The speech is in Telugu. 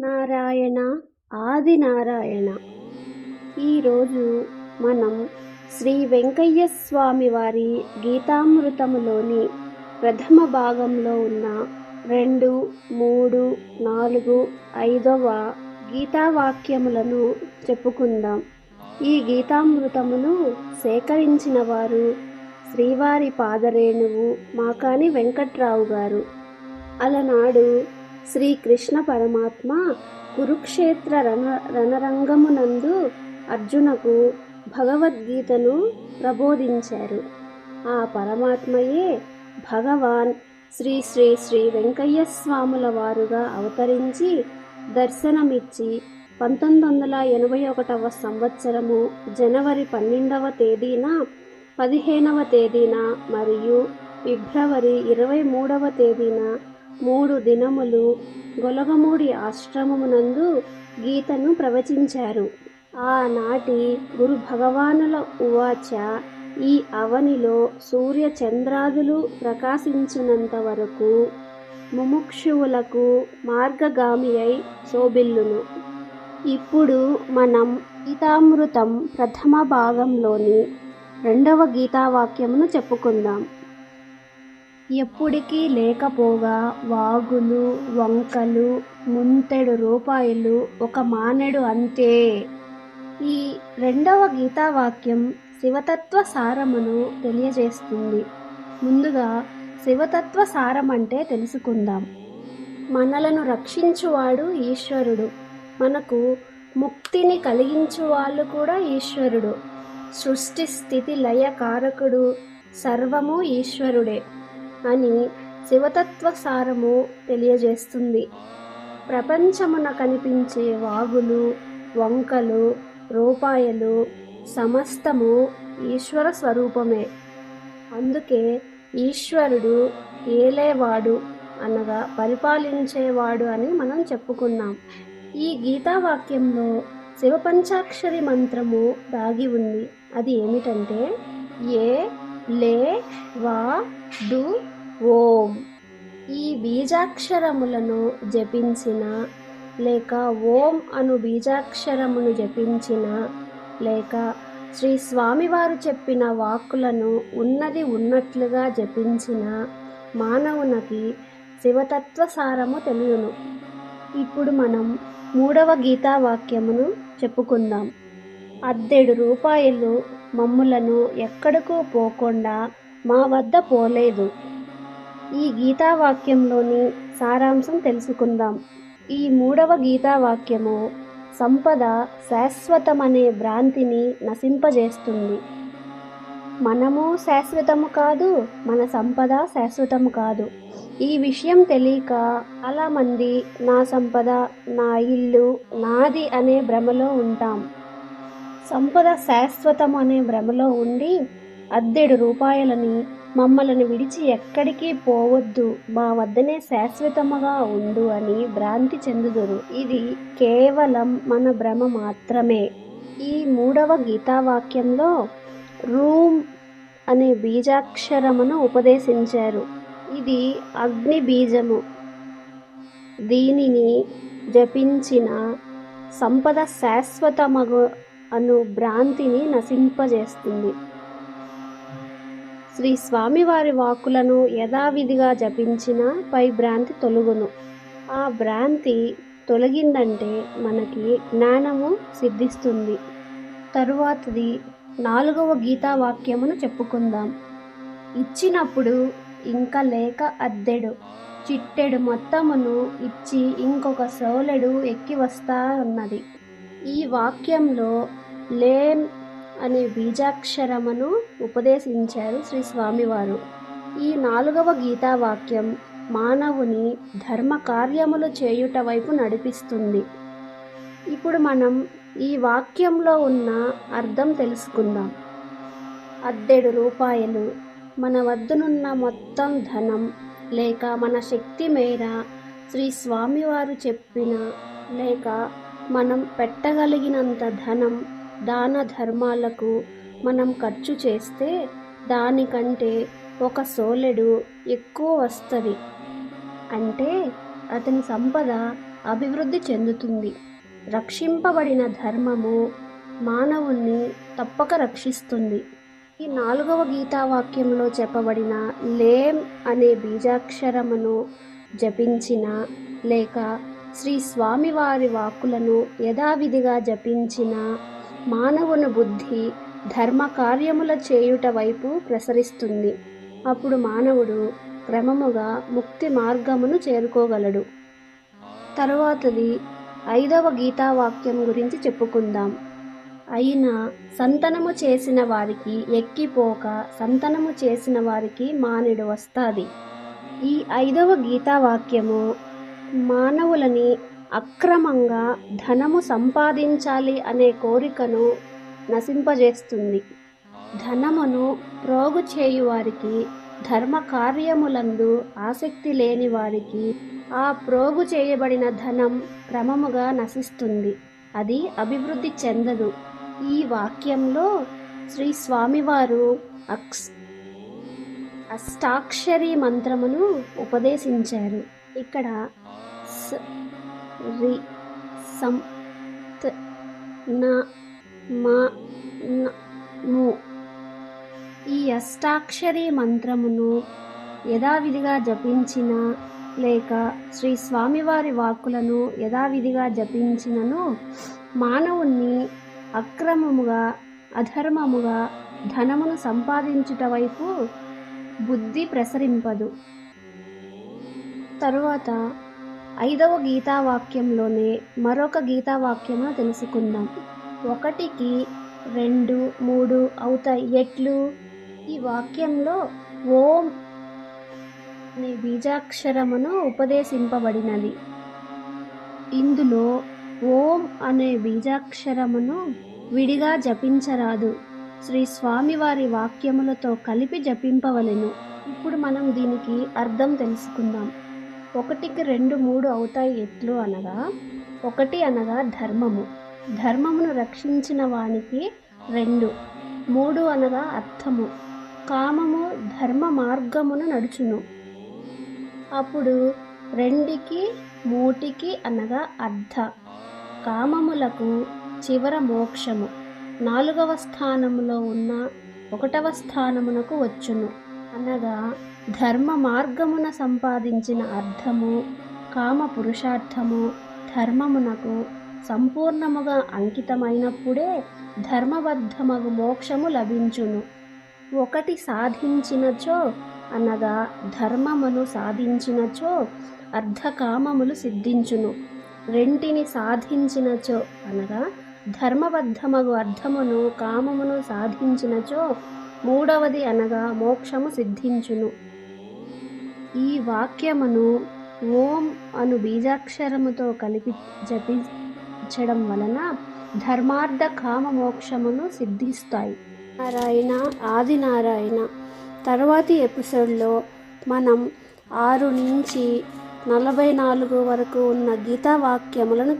నారాయణ ఆది నారాయణ. ఈరోజు మనం శ్రీ వెంకయ్య స్వామి వారి గీతామృతములోని ప్రథమ భాగంలో ఉన్న రెండు మూడు నాలుగు ఐదవ గీతావాక్యములను చెప్పుకుందాం. ఈ గీతామృతమును సేకరించిన వారు శ్రీవారి పాదరేణువు మాకాని వెంకట్రావు గారు. అలనాడు శ్రీకృష్ణ పరమాత్మ కురుక్షేత్ర రణ రణరంగమునందు అర్జునకు భగవద్గీతను ప్రబోధించారు. ఆ పరమాత్మయే భగవాన్. శ్రీ శ్రీ శ్రీ వెంకయ్య స్వాముల వారుగా అవతరించి దర్శనమిచ్చి పంతొమ్మిది వందల ఎనభై ఒకటవ సంవత్సరము జనవరి పన్నెండవ తేదీన పదిహేనవ తేదీన మరియు ఫిబ్రవరి ఇరవై మూడవ తేదీన మూడు దినములు గొలగమూడి ఆశ్రమమునందు గీతను ప్రవచించారు. ఆనాటి గురు భగవానుల ఉవాచ ఈ అవనిలో సూర్య చంద్రాదులు ప్రకాశించినంత వరకు ముముక్షువులకు మార్గగామి అయి శోభిల్లును. ఇప్పుడు మనం గీతామృతం ప్రథమ భాగంలోని రెండవ గీతావాక్యమును చెప్పుకుందాం. ఎప్పుడికి లేకపోగా వాగులు వంకలు ముంతెడు రూపాయలు ఒక మానెడు అంతే. ఈ రెండవ గీతావాక్యం శివతత్వ సారమును తెలియజేస్తుంది. ముందుగా శివతత్వ సారం అంటే తెలుసుకుందాం. మనలను రక్షించువాడు ఈశ్వరుడు. మనకు ముక్తిని కలిగించువాళ్ళు కూడా ఈశ్వరుడు. సృష్టి స్థితి లయ కారకుడు సర్వము ఈశ్వరుడే. అని శివతత్వ సారము తెలియజేస్తుంది. ప్రపంచమున కనిపించే వాగులు వంకలు రూపాయలు సమస్తము ఈశ్వర స్వరూపమే. అందుకే ఈశ్వరుడు ఏలేవాడు అనగా పరిపాలించేవాడు అని మనం చెప్పుకున్నాం. ఈ గీతావాక్యంలో శివపంచాక్షరి మంత్రము దాగి ఉంది. అది ఏమిటంటే ఏ లే వా డు ఓం. ఈ బీజాక్షరములను జపించిన లేక ఓం అను బీజాక్షరమును జపించిన లేక శ్రీ స్వామివారు చెప్పిన వాక్కులను ఉన్నది ఉన్నట్లుగా జపించిన మానవునికి శివతత్వ సారము తెలియను. ఇప్పుడు మనం మూడవ గీతావాక్యమును చెప్పుకుందాం. అద్దెడు రూపాయలు మమ్ములను ఎక్కడికో పోకుండా మా వద్ద పోలేదు. ఈ గీతావాక్యంలోని సారాంశం తెలుసుకుందాం. ఈ మూడవ గీతావాక్యము సంపద శాశ్వతమనే భ్రాంతిని నశింపజేస్తుంది. మనము శాశ్వతము కాదు మన సంపద శాశ్వతము కాదు. ఈ విషయం తెలియక చాలామంది నా సంపద నా ఇల్లు నాది అనే భ్రమలో ఉంటాం. సంపద శాశ్వతం అనే భ్రమలో ఉండి అద్దెడు రూపాయలని మమ్మల్ని విడిచి ఎక్కడికి పోవద్దు మా వద్దనే శాశ్వతముగా ఉండు అని భ్రాంతి చెందుదురు. ఇది కేవలం మన భ్రమ మాత్రమే. ఈ మూడవ గీతావాక్యంలో రూమ్ అనే బీజాక్షరమును ఉపదేశించారు. ఇది అగ్ని బీజము దీనిని జపించిన సంపద శాశ్వతమగు అను భ్రాంతిని నశింపజేస్తుంది. శ్రీ స్వామివారి వాక్కులను యథావిధిగా జపించిన పై భ్రాంతి తొలగును. ఆ భ్రాంతి తొలగిందంటే మనకి జ్ఞానము సిద్ధిస్తుంది. తరువాతది నాలుగవ గీతా వాక్యమును చెప్పుకుందాం. ఇచ్చినప్పుడు ఇంకా లేక అద్దెడు చిట్టెడు మొత్తమును ఇచ్చి ఇంకొక సోలెడు ఎక్కి వస్తా ఉన్నది ఈ వాక్యంలో లేన్ అనే బీజాక్షరమును ఉపదేశించారు శ్రీ స్వామివారు. ఈ నాలుగవ గీతావాక్యం మానవుని ధర్మ కార్యములు చేయుట వైపు నడిపిస్తుంది. ఇప్పుడు మనం ఈ వాక్యంలో ఉన్న అర్థం తెలుసుకుందాం. అద్దెడు రూపాయలు మన వద్దనున్న మొత్తం ధనం లేక మన శక్తి మేర శ్రీ స్వామివారు చెప్పిన లేక మనం పెట్టగలిగినంత ధనం దాన ధర్మాలకు మనం ఖర్చు చేస్తే దానికంటే ఒక సోలెడు ఎక్కువ వస్తుంది. అంటే అతని సంపద అభివృద్ధి చెందుతుంది. రక్షింపబడిన ధర్మము మానవుణ్ణి తప్పక రక్షిస్తుంది. ఈ నాలుగవ గీతావాక్యంలో చెప్పబడిన లేం అనే బీజాక్షరమును జపించిన లేక శ్రీ స్వామివారి వాక్కులను యథావిధిగా జపించిన మానవుని బుద్ధి ధర్మ కార్యముల చేయుట వైపు ప్రసరిస్తుంది. అప్పుడు మానవుడు క్రమముగా ముక్తి మార్గమును చేరుకోగలడు. తరువాతది ఐదవ గీతావాక్యం గురించి చెప్పుకుందాం. అయినా సంతనము చేసిన వారికి ఎక్కిపోక సంతనము చేసిన వారికి మానిడు వస్తాది. ఈ ఐదవ గీతావాక్యము మానవులని అక్రమంగా ధనము సంపాదించాలి అనే కోరికను నశింపజేస్తుంది. ధనమును ప్రోగు చేయువారికి ధర్మ కార్యములందు ఆసక్తి లేని వారికి ఆ ప్రోగు చేయబడిన ధనం క్రమముగా నశిస్తుంది. అది అభివృద్ధి చెందదు. ఈ వాక్యంలో శ్రీ స్వామివారు అక్స్ అష్టాక్షరి మంత్రమును ఉపదేశించారు. ఇక్కడ రి సం త్ న మ న ము. ఈ అష్టాక్షరి మంత్రమును యథావిధిగా జపించిన లేక శ్రీ స్వామివారి వాక్కులను యథావిధిగా జపించినను మానవుణ్ణి అక్రమముగా అధర్మముగా ధనమును సంపాదించుట వైపు బుద్ధి ప్రసరింపదు. తరువాత ఐదవ గీతావాక్యంలోనే మరొక గీతావాక్యమును తెలుసుకుందాం. ఒకటికి రెండు మూడు అవుతాయి. ఎట్లు? ఈ వాక్యంలో ఓం అనే బీజాక్షరమును ఉపదేశింపబడినది. ఇందులో ఓం అనే బీజాక్షరమును విడిగా జపించరాదు. శ్రీ స్వామివారి వాక్యములతో కలిపి జపింపవలెను. ఇప్పుడు మనం దీనికి అర్థం తెలుసుకుందాం. ఒకటికి రెండు మూడు అవుతాయి ఎట్లు అనగా? ఒకటి అనగా ధర్మము. ధర్మమును రక్షించిన వానికి రెండు. మూడు అనగా అర్థము. కామము ధర్మ మార్గమును నడుచును. అప్పుడు రెండికి మూటికి అనగా అర్ధ కామములకు చివర మోక్షము. నాలుగవ స్థానములో ఉన్న ఒకటవ స్థానమునకు వచ్చును. అనగా ధర్మ మార్గమున సంపాదించిన అర్థము కామ పురుషార్థము ధర్మమునకు సంపూర్ణముగా అంకితమైనప్పుడే ధర్మబద్ధమగు మోక్షము లభించును. ఒకటి సాధించినచో అనగా ధర్మమును సాధించినచో అర్ధకామములు సిద్ధించును. రెంటిని సాధించినచో అనగా ధర్మబద్ధమగు అర్థమును కామమును సాధించినచో మూడవది అనగా మోక్షము సిద్ధించును. ఈ వాక్యమును ఓం అను బీజాక్షరముతో కలిపి జపించడం వలన ధర్మార్థ కామ మోక్షమును సిద్ధిస్తాయి. నారాయణ ఆది నారాయణ తర్వాతి ఎపిసోడ్లో మనం ఆరు నుంచి నలభై నాలుగు వరకు ఉన్న గీతా వాక్యములను